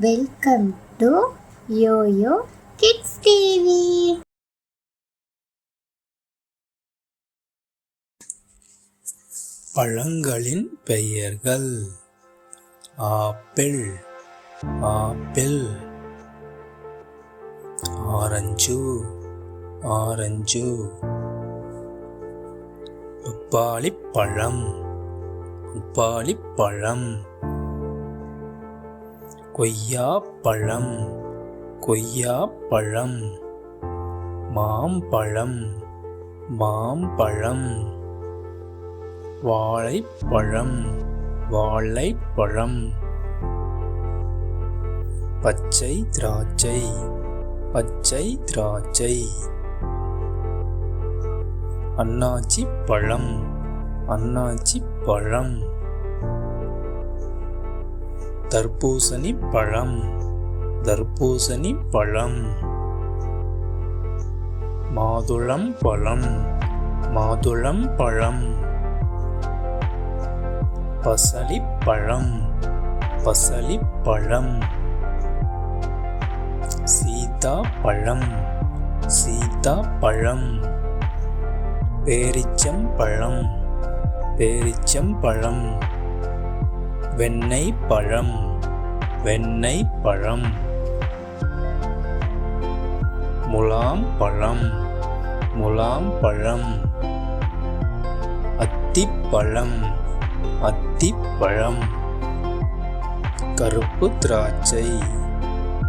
Welcome to YoYo kids TV பழங்களின் பெயர்கள். Apple apple. Orange orange. பப்பாளி பழம் பப்பாளி பழம் கொய்யா பழம் கொய்யா பழம் மாம்பழம் மாம்பழம் வாழைப்பழம் வாழைப்பழம் பச்சை திராட்சை பச்சை திராட்சை அன்னாச்சி பழம் அன்னாச்சி பழம் தர்பூசணி பழம். தர்பூசணி பழம். மாதுளம் பழம். மாதுளம் பழம். பசலிப்பழம் பசலிப்பழம் சீதா பழம். சீதா பழம். பேரிச்சம் பழம். பேரிச்சம் பழம். வெண்ணெய் பழம் வெண்ணெய் பழம் முலாம் பழம் முலாம் பழம் அத்திப்பழம் அத்திப்பழம். கருப்பு திராட்சை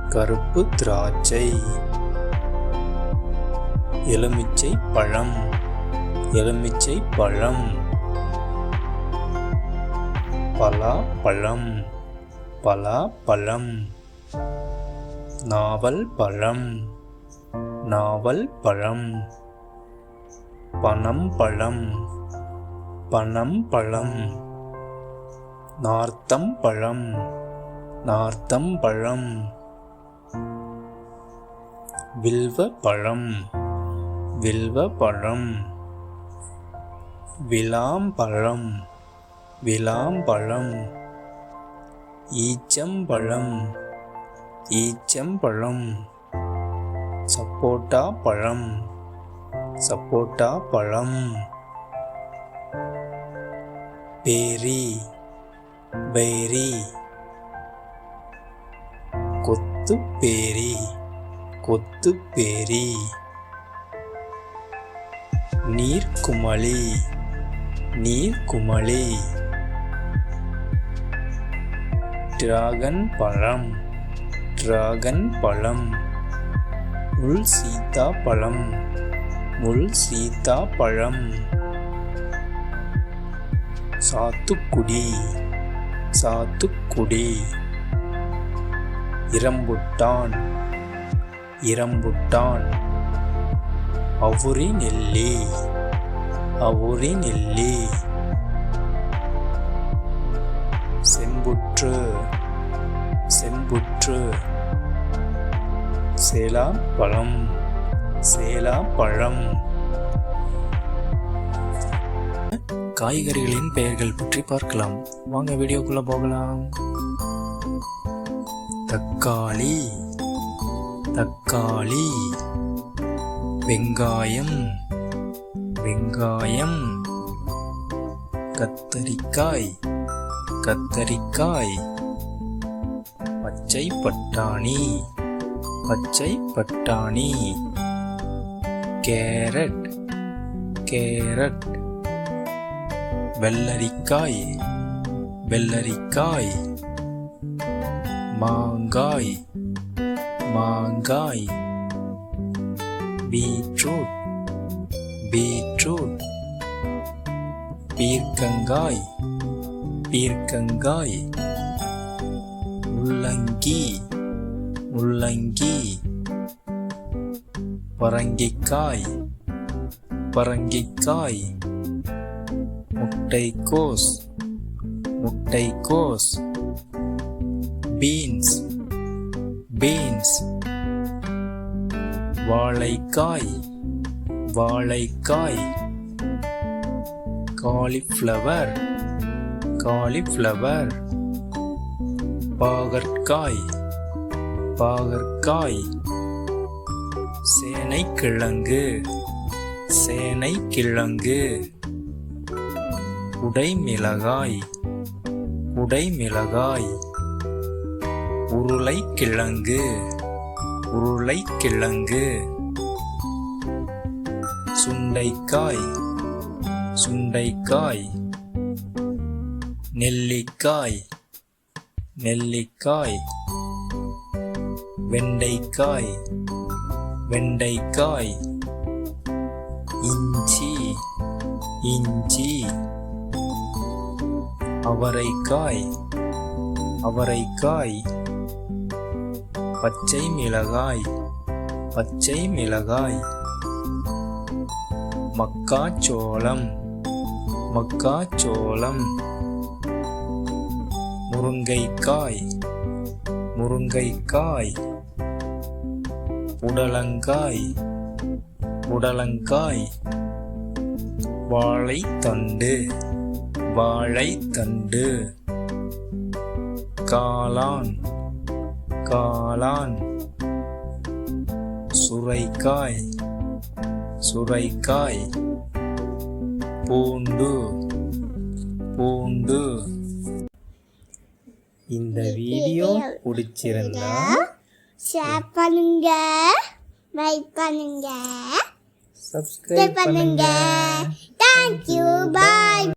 கருப்பு திராட்சை. எலுமிச்சை பழம் எலுமிச்சை பழம் பலாப்பழம் பலாப்பழம் நாவல் பழம். நாவல் பழம். பனம் பழம். பனம் பழம். நார்த்தம் பழம். நார்த்தம் பழம். வில்வ பழம். வில்வ பழம். விளாம்பழம் விளாம்பழம். ஈச்சம்பழம். ஈச்சம்பழம். சப்போட்டா பழம். சப்போட்டா பழம். பேரி. பேரி. கொத்துப்பேரி கொத்துப்பேரி நீர்க்குமளி. நீர்க்குமளி. டிராகன் பழம் டிராகன் பழம் முள் சீதா பழம் முள் சீதா பழம் சாத்துக்குடி சாத்துக்குடி இரம்புட்டான் இரம்புட்டான் அவுரி நெல்லி அவுரி நெல்லி செம்புற்று ஒன்று சேலா பழம் சேலா பழம். காய்கறிகளின் பெயர்கள் பற்றி பார்க்கலாம். வாங்க வீடியோக்குள்ள போகலாம். தக்காளி தக்காளி. வெங்காயம் வெங்காயம். கத்தரிக்காய் கத்தரிக்காய். பச்சை பட்டாணி பச்சை பட்டாணி கேரட் கேரட். வெள்ளரிக்காய் வெள்ளரிக்காய். மாங்காய் மாங்காய். Beetroot beetroot. பீர்க்கங்காய் பீர்க்கங்காய். முள்ளங்கி முள்ளங்கி. பரங்கிக்காய் பரங்கிக்காய். முட்டைக்கோஸ் முட்டைக்கோஸ். Beans beans. வாழைக்காய் வாழைக்காய். Cauliflower cauliflower. பாகற்காய் பாகற்காய். சேனைக்கிழங்கு சேனைக்கிழங்கு. உடைமிளகாய் உடைமிளகாய் உருளைக்கிழங்கு உருளைக்கிழங்கு. சுண்டைக்காய் சுண்டைக்காய். நெல்லிக்காய். நெல்லிக்காய் வெண்டைக்காய் வெண்டைக்காய் இஞ்சி இஞ்சி அவரைக்காய் அவரைக்காய் பச்சை மிளகாய் பச்சை மிளகாய் மக்காச்சோளம் மக்காச்சோளம் முருங்கைக்காய் முருங்கைக்காய் புடலங்காய் புடலங்காய் வாழைத்தண்டு வாழைத்தண்டு. காளான் காளான். சுரைக்காய் சுரைக்காய். பூண்டு பூண்டு. இந்த வீடியோ பிடிச்சிருந்தா ஷேர் பண்ணுங்க லைக் பண்ணுங்க சப்ஸ்கிரைப் பண்ணுங்க. Thank you bye